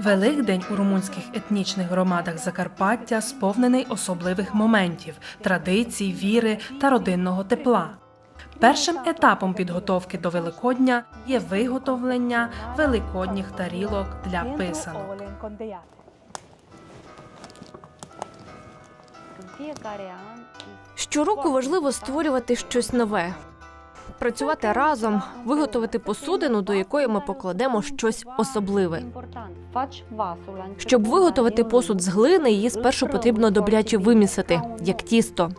Великдень у румунських етнічних громадах Закарпаття сповнений особливих моментів, традицій, віри та родинного тепла. Першим етапом підготовки до Великодня є виготовлення великодніх тарілок для писанок. Щороку важливо створювати щось нове, працювати разом, виготовити посудину, до якої ми покладемо щось особливе. Щоб виготовити посуд з глини, її спершу потрібно добряче вимісити, як тісто.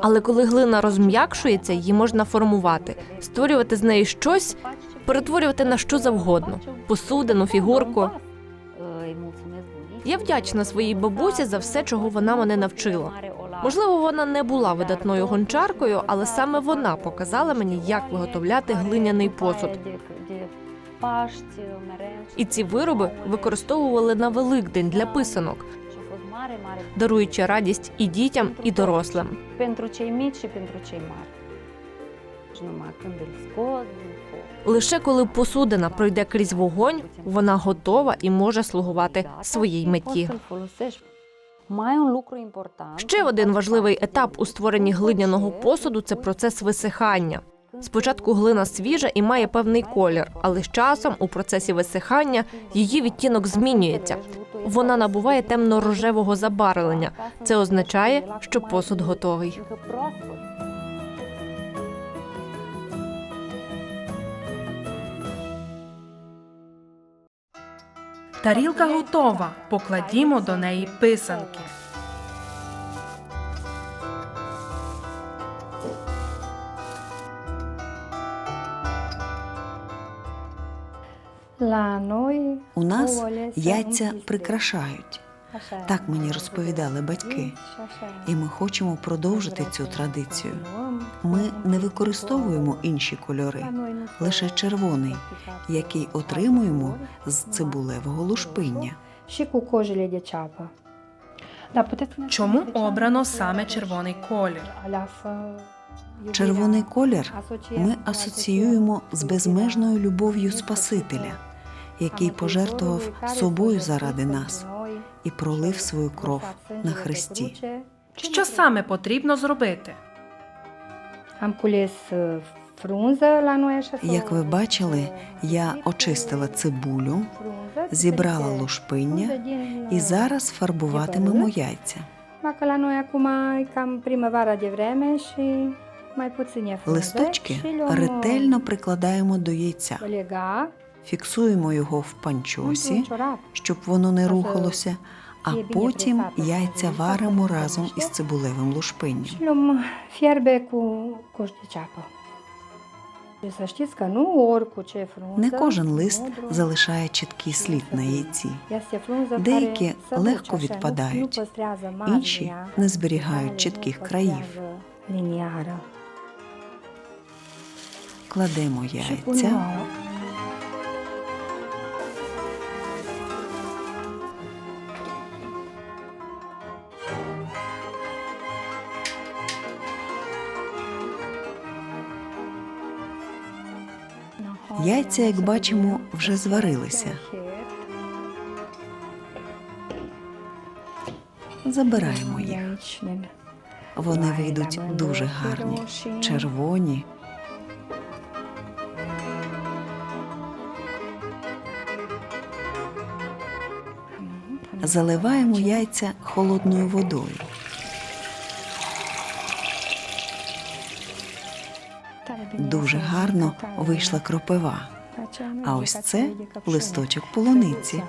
Але коли глина розм'якшується, її можна формувати, створювати з неї щось, перетворювати на що завгодно посудину, фігурку. Я вдячна своїй бабусі за все, чого вона мене навчила. Можливо, вона не була видатною гончаркою, але саме вона показала мені, як виготовляти глиняний посуд. І ці вироби використовували на Великдень для писанок, даруючи радість і дітям, і дорослим. Лише коли посудина пройде крізь вогонь, вона готова і може слугувати своїй меті. Ще один важливий етап у створенні глиняного посуду це процес висихання. Спочатку глина свіжа і має певний колір, але з часом у процесі висихання її відтінок змінюється. Вона набуває темно-рожевого забарвлення. Це означає, що посуд готовий. Тарілка готова. Покладімо до неї писанки. У нас яйця прикрашають. Так мені розповідали батьки. І ми хочемо продовжити цю традицію. Ми не використовуємо інші кольори, лише червоний, який отримуємо з цибулевого лушпиння. Чому обрано саме червоний колір? Червоний колір ми асоціюємо з безмежною любов'ю Спасителя, який пожертвував собою заради нас і пролив свою кров на хресті. Що саме потрібно зробити? Să Як ви бачили, я очистила цибулю, зібрала лушпиння і зараз фарбуватимемо яйця. Листочки ретельно прикладаємо до яйця, фіксуємо його в панчосі, щоб воно не рухалося, а потім яйця варимо разом із цибулевим лушпинням. Frunză... Не кожен лист залишає чіткий слід на яйці. Деякі легко nu- відпадають, інші не зберігають чітких країв. Кладемо яйця, Яйця, як бачимо, вже зварилися. Забираємо їх. Вони вийдуть дуже гарні, червоні. Заливаємо яйця холодною водою. Дуже гарно вийшла кропива. А ось це листочок полуниці.